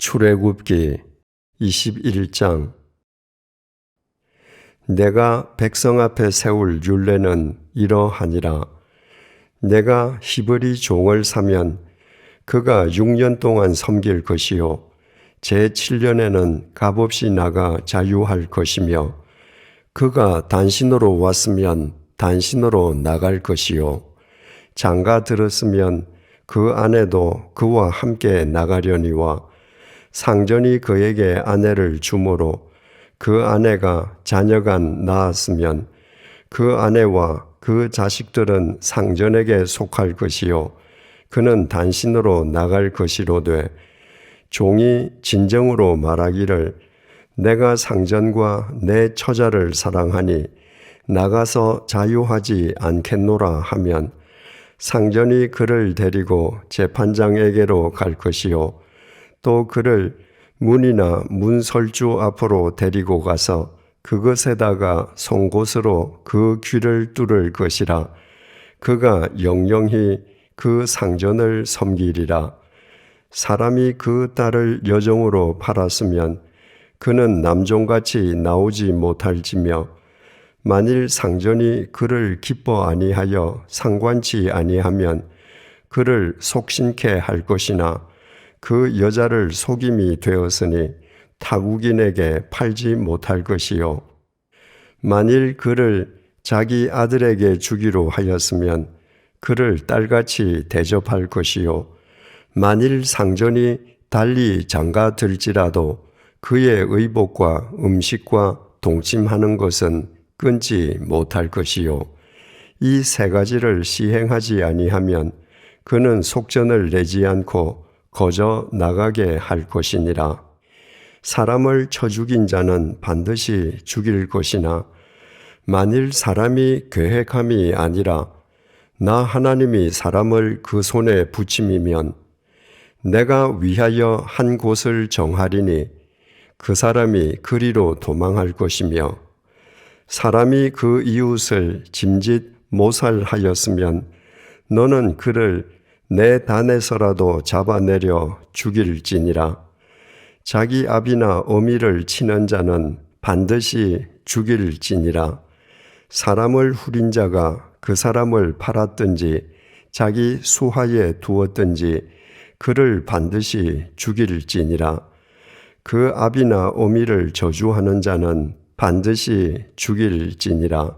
출애굽기 21장. 내가 백성 앞에 세울 율례는 이러하니라. 내가 히브리 종을 사면 그가 6년 동안 섬길 것이요. 제 7년에는 값없이 나가 자유할 것이며 그가 단신으로 왔으면 단신으로 나갈 것이요. 장가 들었으면 그 아내도 그와 함께 나가려니와 상전이 그에게 아내를 주므로 그 아내가 자녀간 낳았으면 그 아내와 그 자식들은 상전에게 속할 것이요. 그는 단신으로 나갈 것이로되 종이 진정으로 말하기를 내가 상전과 내 처자를 사랑하니 나가서 자유하지 않겠노라 하면 상전이 그를 데리고 재판장에게로 갈 것이요 또 그를 문이나 문설주 앞으로 데리고 가서 그것에다가 송곳으로 그 귀를 뚫을 것이라. 그가 영영히 그 상전을 섬기리라. 사람이 그 딸을 여종으로 팔았으면 그는 남종같이 나오지 못할지며 만일 상전이 그를 기뻐 아니하여 상관치 아니하면 그를 속신케 할 것이나 그 여자를 속임이 되었으니 타국인에게 팔지 못할 것이요. 만일 그를 자기 아들에게 주기로 하였으면 그를 딸같이 대접할 것이요. 만일 상전이 달리 장가 들지라도 그의 의복과 음식과 동침하는 것은 끊지 못할 것이요. 이 세 가지를 시행하지 아니하면 그는 속전을 내지 않고 거저 나가게 할 것이니라. 사람을 쳐 죽인 자는 반드시 죽일 것이나 만일 사람이 계획함이 아니라 나 하나님이 사람을 그 손에 붙임이면 내가 위하여 한 곳을 정하리니 그 사람이 그리로 도망할 것이며 사람이 그 이웃을 짐짓 모살하였으면 너는 그를 내 단에서라도 잡아내려 죽일지니라. 자기 아비나 어미를 치는 자는 반드시 죽일지니라. 사람을 후린 자가 그 사람을 팔았든지 자기 수하에 두었든지 그를 반드시 죽일지니라. 그 아비나 어미를 저주하는 자는 반드시 죽일지니라.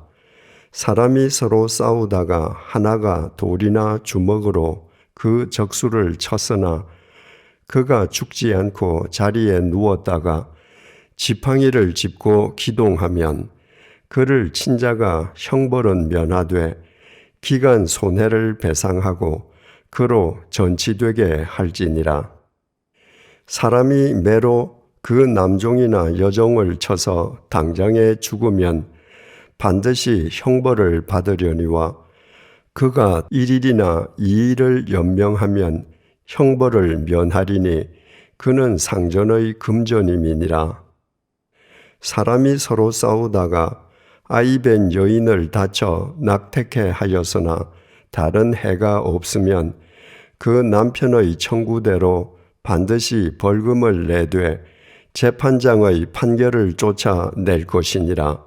사람이 서로 싸우다가 하나가 돌이나 주먹으로 그 적수를 쳤으나 그가 죽지 않고 자리에 누웠다가 지팡이를 짚고 기동하면 그를 친자가 형벌은 면하되 기간 손해를 배상하고 그로 전치되게 할지니라. 사람이 매로 그 남종이나 여종을 쳐서 당장에 죽으면 반드시 형벌을 받으려니와 그가 1일이나 2일을 연명하면 형벌을 면하리니 그는 상전의 금전임이니라. 사람이 서로 싸우다가 아이벤 여인을 다쳐 낙태케 하였으나 다른 해가 없으면 그 남편의 청구대로 반드시 벌금을 내되 재판장의 판결을 쫓아 낼 것이니라.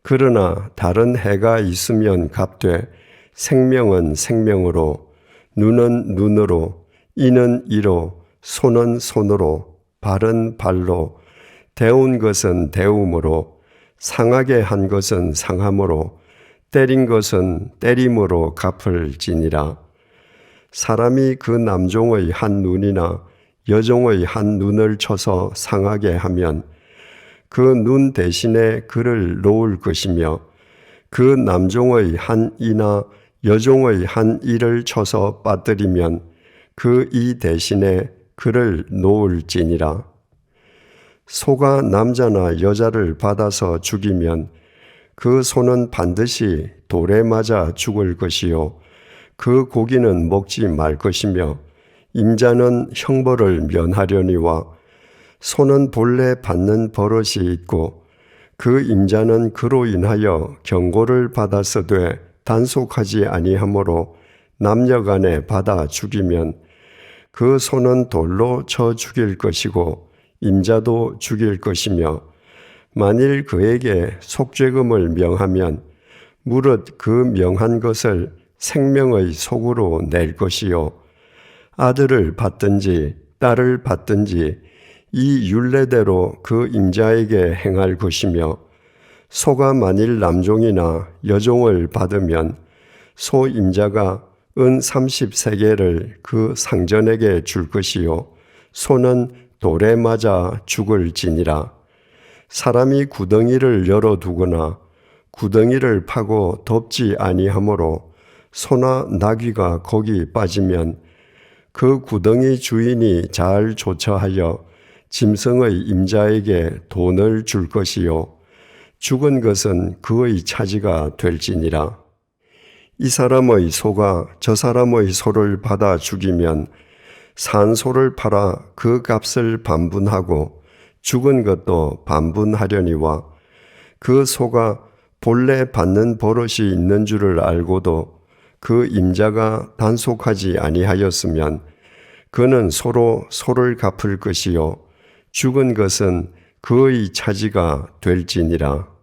그러나 다른 해가 있으면 갚되 생명은 생명으로 눈은 눈으로 이는 이로 손은 손으로 발은 발로 대운 것은 대움으로 상하게 한 것은 상함으로 때린 것은 때림으로 갚을지니라. 사람이 그 남종의 한 눈이나 여종의 한 눈을 쳐서 상하게 하면 그 눈 대신에 그를 놓을 것이며 그 남종의 한 이나 여종의 한 이를 쳐서 빠뜨리면 그 이 대신에 그를 놓을지니라. 소가 남자나 여자를 받아서 죽이면 그 소는 반드시 돌에 맞아 죽을 것이요. 그 고기는 먹지 말 것이며 임자는 형벌을 면하려니와 소는 본래 받는 버릇이 있고 그 임자는 그로 인하여 경고를 받았으되 단속하지 아니하므로 남녀 간에 받아 죽이면 그 소는 돌로 쳐 죽일 것이고 임자도 죽일 것이며 만일 그에게 속죄금을 명하면 무릇 그 명한 것을 생명의 속으로 낼 것이요. 아들을 받든지 딸을 받든지 이 율례대로 그 임자에게 행할 것이며 소가 만일 남종이나 여종을 받으면 소 임자가 은 30세계를 그 상전에게 줄 것이요. 소는 돌에 맞아 죽을 지니라. 사람이 구덩이를 열어두거나 구덩이를 파고 덮지 아니하므로 소나 나귀가 거기 빠지면 그 구덩이 주인이 잘 조처하여 짐승의 임자에게 돈을 줄 것이요 죽은 것은 그의 차지가 될지니라. 이 사람의 소가 저 사람의 소를 받아 죽이면 산 소를 팔아 그 값을 반분하고 죽은 것도 반분하려니와 그 소가 본래 받는 버릇이 있는 줄을 알고도 그 임자가 단속하지 아니하였으면 그는 소로 소를 갚을 것이요 죽은 것은 그의 차지가 될지니라.